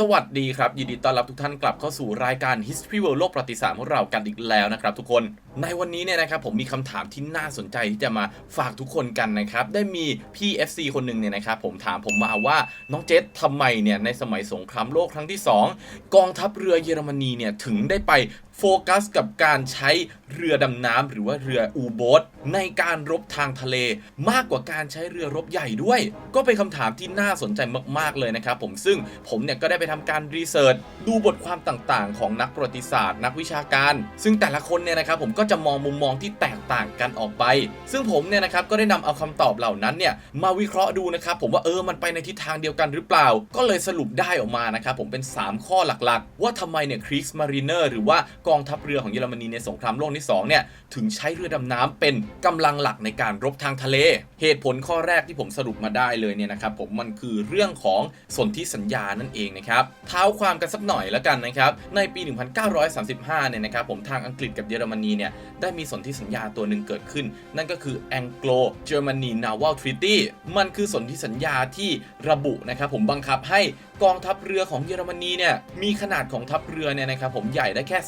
สวัสดีครับ ยินดีต้อนรับทุกท่านกลับเข้าสู่รายการ History World โลกประวัติศาสตร์ของเรากันอีกแล้วนะครับทุกคนในวันนี้เนี่ยนะครับผมมีคำถามที่น่าสนใจที่จะมาฝากทุกคนกันนะครับ ได้มีพี่ FC คนหนึ่งเนี่ยนะครับผมถามผมมาว่าน้องเจษทำไมเนี่ยในสมัยสงครามโลกครั้งที่ 2 กองทัพเรือเยอรมนีเนี่ยถึงได้ไป โฟกัสกับการใช้เรือดำน้ำหรือว่าเรืออูโบทในการรบทางทะเล มากกว่าการใช้เรือรบใหญ่ด้วย ก็เป็นคำถามที่น่าสนใจมาก ๆ เลยนะครับผมซึ่งผมเนี่ยก็ได้ไปทำการรีเสิร์ชดูบทความต่างๆ ของนักประวัติศาสตร์ นักวิชาการ ซึ่งแต่ละคนเนี่ยนะครับผมก็จะมองมุมมองที่แตกต่างกันออกไป ซึ่งผมเนี่ยนะครับก็ได้นำเอาคำตอบเหล่านั้นเนี่ยมาวิเคราะห์ดูนะครับผมว่าเออมันไปในทิศทางเดียวกันหรือเปล่า ก็เลยสรุปได้ออกมานะครับผมเป็น 3 ข้อหลักๆ ว่าทำไมเนี่ยคริสมารีเนอร์หรือว่ากองทัพเรือของเยอรมนีในสงครามโลกที่2เนี่ยถึงใช้เรือดำน้ำเป็นกำลังหลักในการรบทางทะเล เหตุผลข้อแรกที่ผมสรุปมาได้เลยเนี่ยนะครับผมมันคือเรื่องของสนธิสัญญานั่นเองนะครับเท้าความกันสักหน่อยแล้วกันนะครับในปี 1935 เนี่ยนะครับผมทางอังกฤษกับเยอรมนีเนี่ยได้มีสนธิสัญญาตัวหนึ่งเกิดขึ้น นั่นก็คือ Anglo Germany Naval Treaty มันคือสนธิสัญญาที่ระบุนะครับผมบังคับให้ กองทัพเรือของเยอรมนีเนี่ยมีขนาดของทัพเรือเนี่ยนะครับผมใหญ่ได้แค่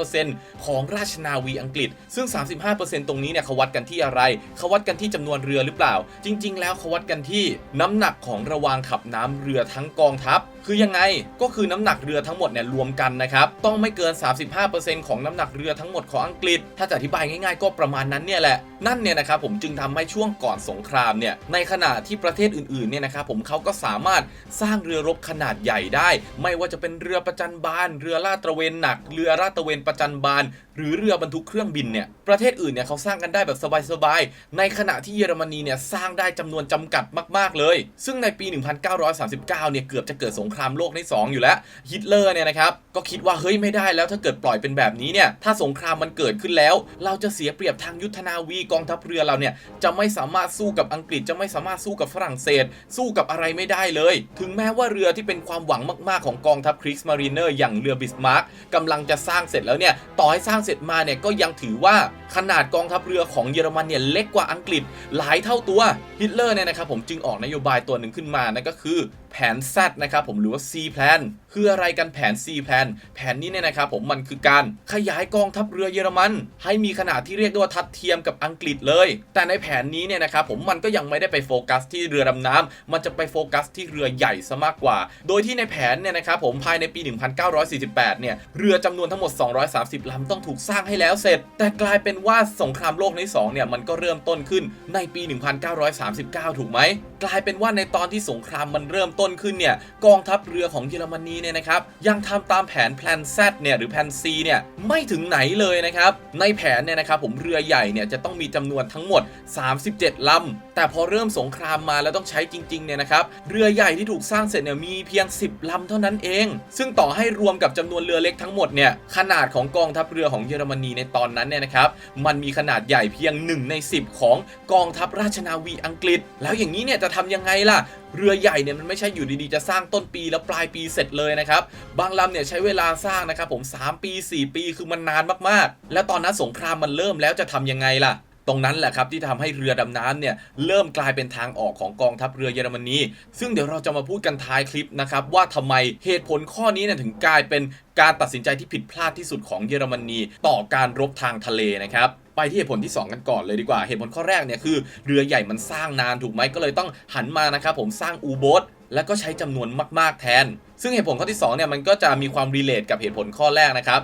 35%ของราชนาวีอังกฤษ ซึ่ง 35%ตรงนี้เนี่ยเขาวัดกันที่อะไรเขาวัดกันที่จำนวนเรือหรือเปล่า จริง ๆ แล้วเขาวัดกันที่น้ำหนักของระวางขับน้ำเรือทั้งกองทัพ คือยังไงก็คือน้ำหนักเรือทั้งหมดเนี่ยรวมกันนะครับต้องไม่เกิน 35%ของน้ำหนักเรือทั้งหมดของอังกฤษ ถ้าจะอธิบายง่ายๆ ก็ประมาณนั้นเนี่ยแหละนั่นเนี่ยนะครับผมจึงทำให้ช่วงก่อนสงครามเนี่ยในขณะที่ประเทศอื่นๆเนี่ยนะครับผมเขาก็สามารถสร้างเรือรบขนาดใหญ่ได้ ไม่ว่าจะเป็นเรือประจันบาน เรือลาดตระเวนหนัก เรือลาดตระเวนประจันบาน หรือเรือบรรทุกเครื่องบินเนี่ยประเทศอื่นเนี่ยเขาสร้างกันได้แบบสบายๆในขณะที่เยอรมนีเนี่ยสร้างได้จำนวนจำกัดมาก ๆเลย ซึ่งในปี 1939เนี่ยเกือบจะเกิดสงครามโลกที่2อยู่แล้วฮิตเลอร์เนี่ยนะครับก็คิดว่าเฮ้ยไม่ได้แล้วถ้าเกิดปล่อยเป็นแบบนี้เนี่ยถ้าสงครามมันเกิดขึ้นแล้ว เราจะเสียเปรียบทางยุทธนาวีกองทัพเรือเราเนี่ยจะไม่สามารถสู้กับอังกฤษจะไม่สามารถสู้กับฝรั่งเศส สู้กับอะไรไม่ได้เลย ถึงแม้ว่าเรือที่เป็นความหวังมาก ๆ ของกองทัพคริสมารีเนอร์อย่างเรือบิสมาร์กกำลังจะสร้างเสร็จแล้วเนี่ยต่อให้สร้างเสร็จมาเนี่ยก็ยังถือว่าขนาดกองทัพเรือของเยอรมันเนี่ยเล็กกว่าอังกฤษหลายเท่าตัวฮิตเลอร์เนี่ยนะครับผมจึงออกนโยบายตัวหนึ่งขึ้นมานั่นก็คือ แผน Z นะครับผมหรือว่า C plan คืออะไรกันแผน C plan แผนนี้เนี่ยนะครับผมมันคือการขยายกองทัพเรือเยอรมัน ให้มีขนาดที่เรียกได้ว่าทัดเทียมกับอังกฤษเลย แต่ในแผนนี้เนี่ยนะครับผมมันก็ยังไม่ได้ไปโฟกัสที่เรือดำน้ำมันจะไปโฟกัสที่เรือใหญ่ซะมากกว่า โดยที่ในแผนเนี่ยนะครับผมภายในปี 1948 เนี่ยเรือจำนวนทั้งหมด 230ลำต้องถูกสร้างให้แล้วเสร็จ แต่กลายเป็นว่าสงครามโลกใน2เนี่ยมันก็เริ่มต้นขึ้นในปี 1939 ถูกไหม กลายเป็นว่าในตอนที่สงครามมันเริ่มต้นขึ้นเนี่ยกองทัพเรือของเยอรมนีเนี่ยนะครับยังทำตามแผนแพลน Z เนี่ยหรือแผน C เนี่ยไม่ถึงไหนเลยนะครับในแผนเนี่ยนะครับผมเรือใหญ่เนี่ยจะต้องมีจำนวนทั้งหมด 37ลำแต่พอเริ่มสงครามมาแล้วต้องใช้จริงๆเนี่ยนะครับเรือใหญ่ที่ถูกสร้างเสร็จเนี่ยมีเพียง 10ลำเท่านั้นเอง ซึ่งต่อให้รวมกับจำนวนเรือเล็กทั้งหมดเนี่ยขนาดของกองทัพเรือของเยอรมนีในตอนนั้นเนี่ยนะครับมันมีขนาดใหญ่เพียง 1 ใน 10 ของกองทัพราชนาวีอังกฤษ แล้วอย่างนี้เนี่ยจะทำยังไงล่ะ เรือใหญ่เนี่ยมันไม่ใช่อยู่ดีๆ จะสร้างต้นปีแล้วปลายปีเสร็จเลยนะครับ บางลำเนี่ยใช้เวลาสร้างนะครับผม 3 ปี 4 ปีคือมันนานมากๆ แล้วตอนนั้นสงครามมันเริ่มแล้วจะทำยังไงล่ะ ตรงนั้นแหละครับที่ทำให้เรือดำน้ำเนี่ยเริ่มกลายเป็นทางออกของกองทัพเรือเยอรมนีซึ่งเดี๋ยวเราจะมาพูดกันท้ายคลิปนะครับว่าทำไมเหตุผลข้อนี้เนี่ยถึงกลายเป็นการตัดสินใจที่ผิดพลาดที่สุดของเยอรมนีต่อการรบทางทะเลนะครับไปที่เหตุผลที่ 2 กันก่อนเลยดีกว่า เหตุผลข้อแรกเนี่ยคือ เรือใหญ่มันสร้างนานถูกไหมก็เลยต้องหันมานะครับผมสร้างอูโบท แล้วก็ใช้จำนวนมาก ๆ แทน ซึ่งเหตุผลข้อที่2เนี่ยมันก็จะมีความรีเลทกับเหตุผลข้อแรกนะครับ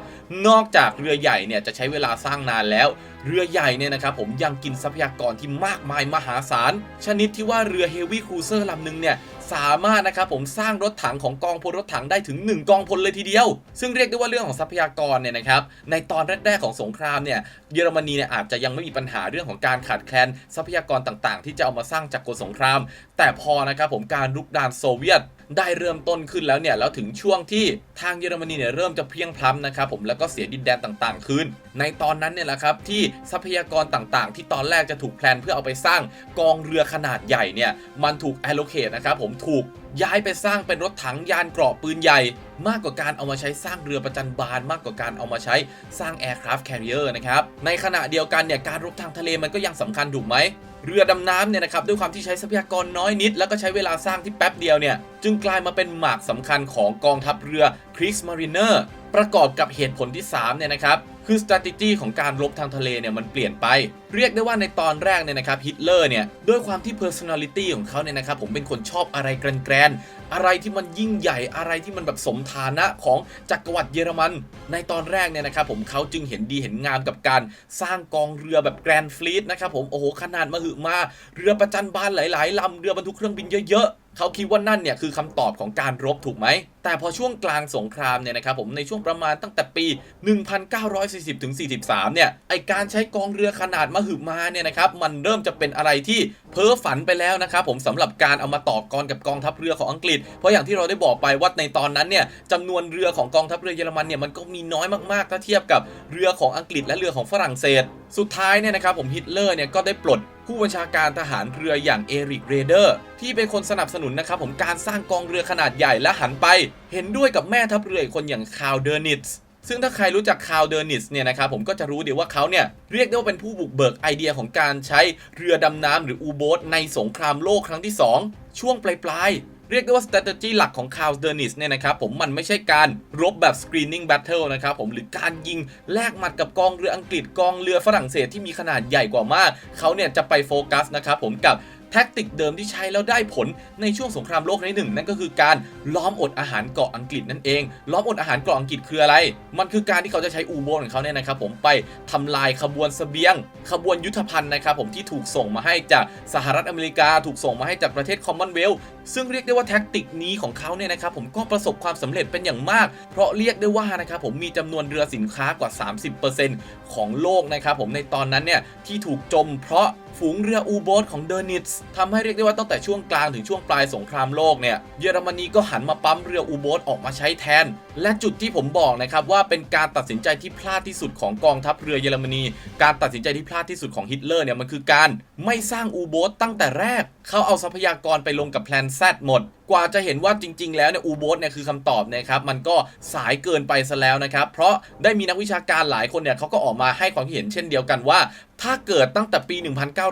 นอกจากเรือใหญ่เนี่ยจะใช้เวลาสร้างนานแล้ว เรือใหญ่เนี่ยนะครับผมยังกินทรัพยากรที่มากมายมหาศาล ชนิดที่ว่าเรือเฮฟวี่ครูเซอร์ลำหนึ่งเนี่ย สามารถนะครับผมสร้างรถถังของกองพลรถถังได้ถึง 1 กองพลเลยทีเดียว ซึ่งเรียกได้ว่าเรื่องของทรัพยากรเนี่ยนะครับในตอนแรกๆของสงครามเนี่ยเยอรมนีเนี่ยอาจจะยังไม่มีปัญหาเรื่องของการขาดแคลนทรัพยากรต่างๆ ที่จะเอามาสร้างจากกลสงคราม แต่พอนะครับผมการลุกดานโซเวียต ได้เริ่มต้นขึ้นแล้วเนี่ยแล้วถึงช่วงที่ทางเยอรมนีเนี่ยเริ่มจะเพียงพล้ำนะครับผมแล้วก็เสียดินแดนต่างๆคืนในตอนนั้นเนี่ยแหละครับที่ทรัพยากรต่างๆ ที่ตอนแรกจะถูกแพลนเพื่อเอาไปสร้างกองเรือขนาดใหญ่เนี่ยมันถูก allocate นะครับผมถูกย้ายไปสร้างเป็นรถถังยานเกราะปืนใหญ่ มากกว่าการเอามาใช้สร้างเรือประจันบานมากกว่าการเอามาใช้สร้าง Aircraft Carrier นะครับ ในขณะเดียวกันเนี่ยการรบทางทะเลมันก็ยังสำคัญถูกไหม เรือดำน้ำเนี่ยนะครับด้วยความที่ใช้ทรัพยากรน้อยนิด แล้วก็ใช้เวลาสร้างที่แป๊บเดียวเนี่ยจึงกลายมาเป็นหมากสำคัญของกองทัพเรือ Kriegsmarine ประกอบกับเหตุผลที่3เนี่ยนะครับ คือ strategy ของการรบทางทะเลเนี่ยมันเปลี่ยนไป เรียกได้ว่าในตอนแรกเนี่ยนะครับฮิตเลอร์เนี่ยด้วยความที่ personality ของเขาเนี่ยนะครับผมเป็นคนชอบอะไรแกรนๆอะไรที่มันยิ่งใหญ่อะไรที่มันแบบสมฐานะของจักรวรรดิเยอรมัน ในตอนแรกเนี่ยนะครับผมเขาจึงเห็นดีเห็นงามกับการสร้างกองเรือแบบแกรนฟลีตนะครับผมโอ้โหขนาดมหึมาเรือประจันบานหลาย ๆลำเรือบรรทุกเครื่องบินเยอะๆ เขาคิดว่านั่นเนี่ยคือคำตอบของการรบถูกไหม แต่พอช่วงกลางสงครามเนี่ยนะครับผมในช่วงประมาณตั้งแต่ปี 1940ถึง43 เนี่ยไอการใช้กองเรือขนาดมหึมาเนี่ยนะครับมันเริ่มจะเป็นอะไรที่เพ้อฝันไปแล้วนะครับผมสำหรับการเอามาต่อกรกับกองทัพเรือของอังกฤษ เพราะอย่างที่เราได้บอกไปว่าในตอนนั้นเนี่ยจำนวนเรือของกองทัพเรือเยอรมันเนี่ยมันก็มีน้อยมากๆ ถ้าเทียบกับเรือของอังกฤษและเรือของฝรั่งเศส สุดท้ายเนี่ยนะครับผมฮิตเลอร์เนี่ยก็ได้ปลด ผู้บัญชาการทหารเรืออย่างเอริกเรเดอร์ที่เป็นคนสนับสนุนนะครับผมการสร้างกองเรือขนาดใหญ่และหันไป เห็นด้วยกับแม่ทัพเรืออีกคนอย่างคาวเดอร์นิตส์ซึ่งถ้าใครรู้จักคาวเดอร์นิตส์เนี่ยนะครับผมก็จะรู้เดี๋ยว่าเขาเนี่ยเรียกได้ว่าเป็นผู้บุกเบิกไอเดียของการใช้เรือดำน้ำหรืออูโบสในสงครามโลกครั้งที่ 2 ช่วงปลายๆ เรียกได้ว่า strategy หลักของคาร์ลเดอร์นิสเนี่ยนะครับผมมันไม่ใช่การรบแบบ screening battle นะครับผมหรือการยิงแลกหมัดกับกองเรืออังกฤษกองเรือฝรั่งเศสที่มีขนาดใหญ่กว่ามาก เขาเนี่ยจะไปโฟกัสนะครับผมกับแท็กติกเดิมที่ใช้แล้วได้ผลในช่วงสงครามโลกครั้งที่หนึ่งนั่นก็คือการล้อมอดอาหารเกาะอังกฤษนั่นเอง ล้อมอดอาหารเกาะอังกฤษคืออะไร มันคือการที่เขาจะใช้อูโบสของเขาเนี่ยนะครับผมไปทำลายขบวนเสบียง ขบวนยุทธภัณฑ์นะครับผมที่ถูกส่งมาให้จากสหรัฐอเมริกา ถูกส่งมาให้จากประเทศคอมมอนเวล ซึ่งเรียกได้ว่าแท็กติกนี้ของเขาเนี่ยนะครับผมก็ประสบความสำเร็จเป็นอย่างมาก เพราะเรียกได้ว่านะครับผมมีจำนวนเรือสินค้ากว่า 30%ของโลกนะครับผมในตอนนั้นเนี่ยที่ถูกจมเพราะฝูงเรืออูโบสของเดอร์นิตส์ทำให้เรียกได้ว่าตั้งแต่ช่วงกลางถึงช่วงปลายสงครามโลกเนี่ยเยอรมนีก็หันมาปั๊มเรืออูโบสออกมาใช้แทน และจุดที่ผมบอกนะครับว่าเป็นการตัดสินใจที่พลาดที่สุดของกองทัพเรือเยอรมนี การตัดสินใจที่พลาดที่สุดของฮิตเลอร์เนี่ยมันคือการไม่สร้างอูโบสตั้งแต่แรกเขาเอาทรัพยากรไปลงกับแพลนแซดหมด กว่าจะเห็นว่าจริง ๆ แล้วเนี่ยอูโบสเนี่ยคือคำตอบนะครับมันก็สายเกินไปซะแล้วนะครับ เพราะได้มีนักวิชาการหลายคนเนี่ยเขาก็ออกมาให้ความคิดเห็นเช่นเดียวกันว่า ถ้าเกิดตั้งแต่ปี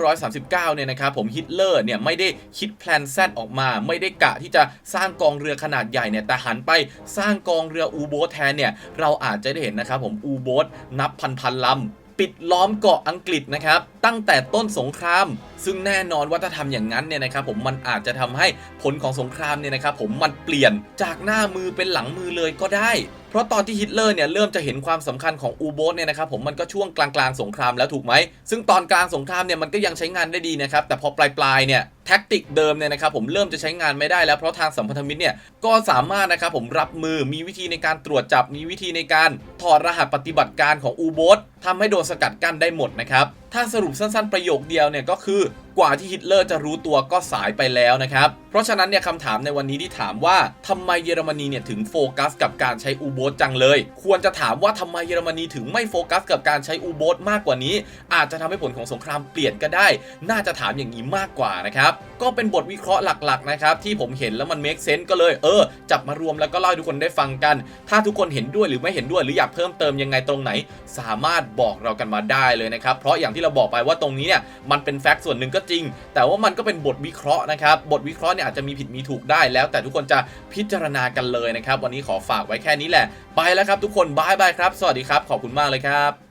1939 เนี่ยนะครับผมฮิตเลอร์เนี่ยไม่ได้คิดแพลนแซดออกมา ไม่ได้กะที่จะสร้างกองเรือขนาดใหญ่เนี่ยแต่หันไปสร้างกองเรืออูโบสแทนเนี่ยเราอาจจะได้เห็นนะครับผมอูโบสนับพันพันๆลำปิดล้อมเกาะอังกฤษนะครับตั้งแต่ต้นสงคราม ซึ่งแน่นอนว่าถ้าทำอย่างนั้นเนี่ยนะครับผมมันอาจจะทำให้ผลของสงครามเนี่ยนะครับผมมันเปลี่ยนจากหน้ามือเป็นหลังมือเลยก็ได้เพราะตอนที่ฮิตเลอร์เนี่ยเริ่มจะเห็นความสำคัญของอูโบสเนี่ยนะครับผมมันก็ช่วงกลางๆสงครามแล้วถูกไหม ซึ่งตอนกลางสงครามเนี่ยมันก็ยังใช้งานได้ดีนะครับ แต่พอปลายๆเนี่ยแท็กติกเดิมเนี่ยนะครับผมเริ่มจะใช้งานไม่ได้แล้วเพราะทางสัมพันธมิตรเนี่ยก็สามารถนะครับผมรับมือมีวิธีในการตรวจจับมีวิธีในการถอดรหัสปฏิบัติการของอูโบสทำให้โดนสกัดกั้นได้หมดนะครับถ้าสรุปสั้นๆประโยคเดียวเนี่ยก็คือ กว่าที่ฮิตเลอร์จะรู้ตัวก็สายไปแล้วนะครับ เพราะฉะนั้นเนี่ยคำถามในวันนี้ที่ถามว่าทำไมเยอรมนีเนี่ยถึงโฟกัสกับการใช้อูโบสจังเลย ควรจะถามว่าทำไมเยอรมนีถึงไม่โฟกัสกับการใช้อูโบสมากกว่านี้ อาจจะทำให้ผลของสงครามเปลี่ยนก็ได้ น่าจะถามอย่างนี้มากกว่านะครับ ก็เป็นบทวิเคราะห์หลักๆนะครับที่ผมเห็นแล้วมันเมคเซนส์ก็เลยเออ จับมารวมแล้วก็เล่าให้ทุกคนได้ฟังกัน ถ้าทุกคนเห็นด้วยหรือไม่เห็นด้วยหรืออยากเพิ่มเติมยังไงตรงไหน สามารถบอกเรากันมาได้เลยนะครับ เพราะอย่างที่เราบอกไปว่าตรงนี้เนี่ยมันเป็นแฟกต์ส่วนหนึ่งก็จริง แต่ว่ามันก็เป็นบทวิเคราะห์นะครับ บทวิเคราะห์เนี่ยอาจจะมีผิดมีถูกได้ แล้วแต่ทุกคนจะพิจารณากันเลยนะครับ วันนี้ขอฝากไว้แค่นี้แหละ ไปแล้วครับทุกคนบายบายครับ สวัสดีครับ ขอบคุณมากเลยครับ